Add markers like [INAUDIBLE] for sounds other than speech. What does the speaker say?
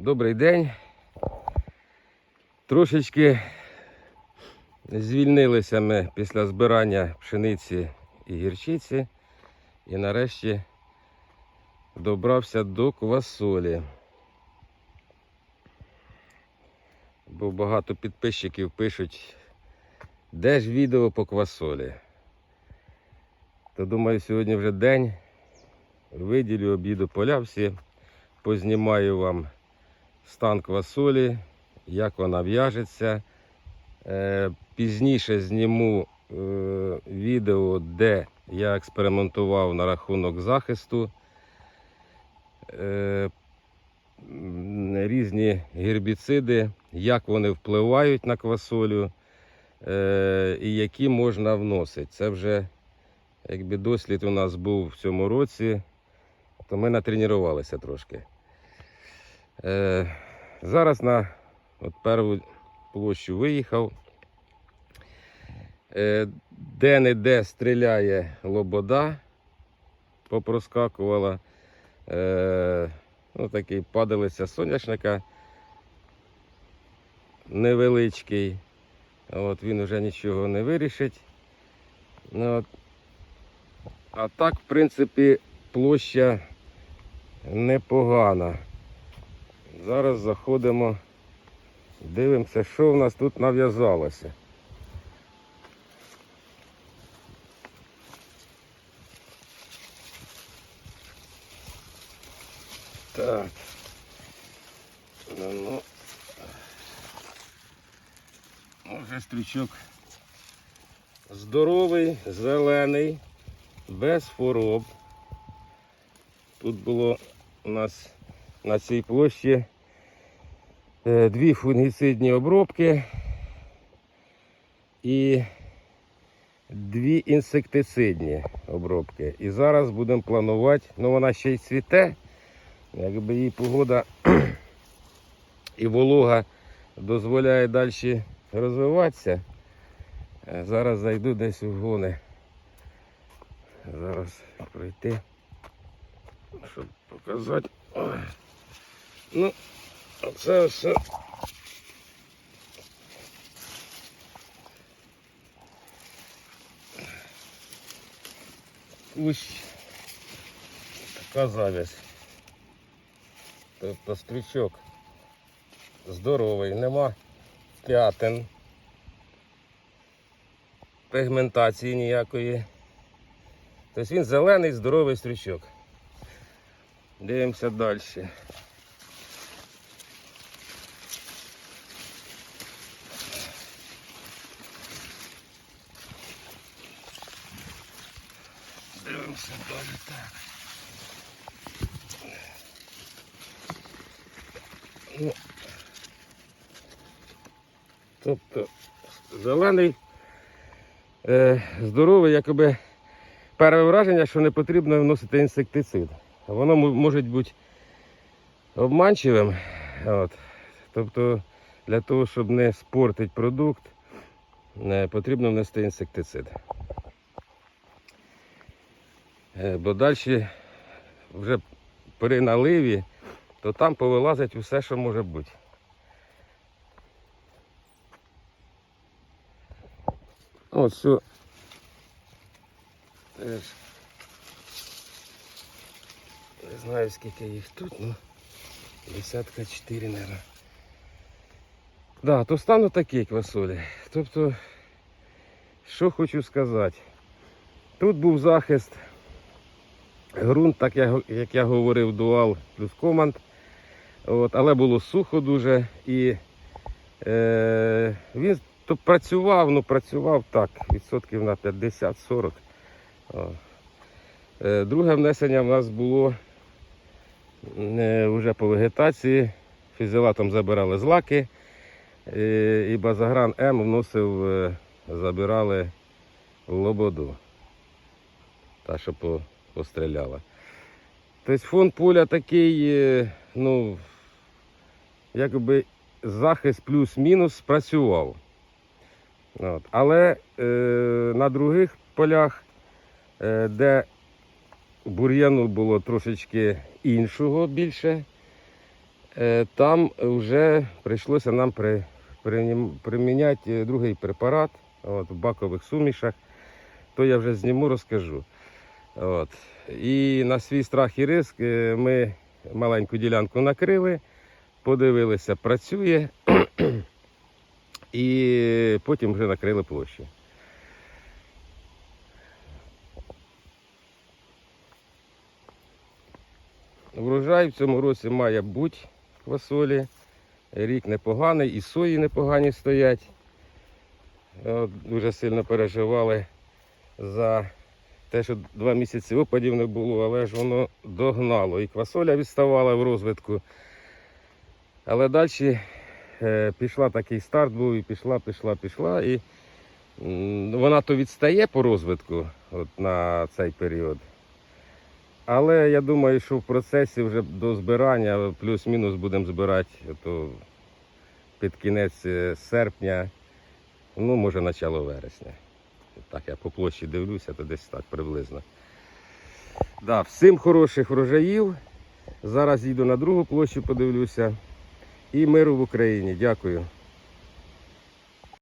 Добрий день. Трошечки звільнилися ми після збирання пшениці і гірчиці. І нарешті добрався до квасолі. Бо багато підписчиків пишуть, де ж відео по квасолі. То думаю, сьогодні вже день. Виділю обіду поля всі, познімаю вам стан квасолі, як вона в'яжеться. Е, Пізніше зніму е, відео, де я експериментував на рахунок захисту. Е, Різні гербіциди, як вони впливають на квасолю і які можна вносити. Це вже якби дослід у нас був в цьому році, то ми натренувалися трошки. Е, зараз на от першу площу виїхав. Е, де-не-де стріляє лобода, попроскакувала. Е, ну, такий падалиця соняшника невеличкий. От, він вже нічого не вирішить. Ну, от. А так, в принципі, площа непогана. Зараз заходимо, дивимося, що в нас тут нав'язалося. Так. Ну, ну. Стрічок здоровий, зелений, без хвороб. Тут було у нас на цій площі е, дві фунгіцидні обробки і дві інсектицидні обробки. І зараз будемо планувати, ну вона ще й цвіте, якби їй погода [CLEARS THROAT] і волога дозволяє далі розвиватися. Е, Зараз зайду десь у гони. Зараз пройти, щоб показати. Ну, це все. Кущ. Така завязь. Тобто стрічок здоровий, нема п'ятин, пігментації ніякої. Тобто він зелений, здоровий стрічок. Дивимося далі. Так. Ну, тобто зелений, е, здоровий, якоби перше враження, що не потрібно вносити інсектицид. Воно може бути обманчивим. От. Тобто для того, щоб не спортити продукт, е, потрібно внести інсектицид. Е, Бо далі вже при наливі, то там повилазить усе, що може бути. От що теж не знаю скільки їх тут, ну десятка чотири, мабуть. Да, то стану такі квасолі. Тобто, що хочу сказати. Тут був захист. Ґрунт, так як я говорив, дуал плюс команд. От, але було сухо дуже і е, він то працював, ну працював так, відсотків на 50-40. Е, друге внесення в нас було е, вже по вегетації. Фізилатом забирали злаки. Е, і базагран М вносив, е, забирали лободу. Та, що по, постріляла. Тобто фон поля такий, е, ну, якби захист плюс-мінус спрацював. От. Але е, на других полях, е, де бур'яну було трошечки іншого більше, Е, Там вже прийшлося нам при, принім- приміняти другий препарат от, в бакових сумішах. То я вже зніму, розкажу. От. І на свій страх і риск е, ми маленьку ділянку накрили, подивилися, працює, і потім вже накрили площу. Врожай в цьому році має бути квасолі. Рік непоганий, і сої непогані стоять. От, дуже сильно переживали за те, що два місяці опадів не було, але ж воно догнало. І квасоля відставала в розвитку. Але далі е, пішла такий старт був, і пішла, пішла, пішла. І вона то відстає по розвитку от, на цей період. Але я думаю, що в процесі вже до збирання плюс-мінус будемо збирати то під кінець е, серпня, ну, може, начало вересня. Так, я по площі дивлюся, то десь так приблизно. Да, всім хороших врожаїв. Зараз їду на другу площу, подивлюся. І миру в Україні. Дякую.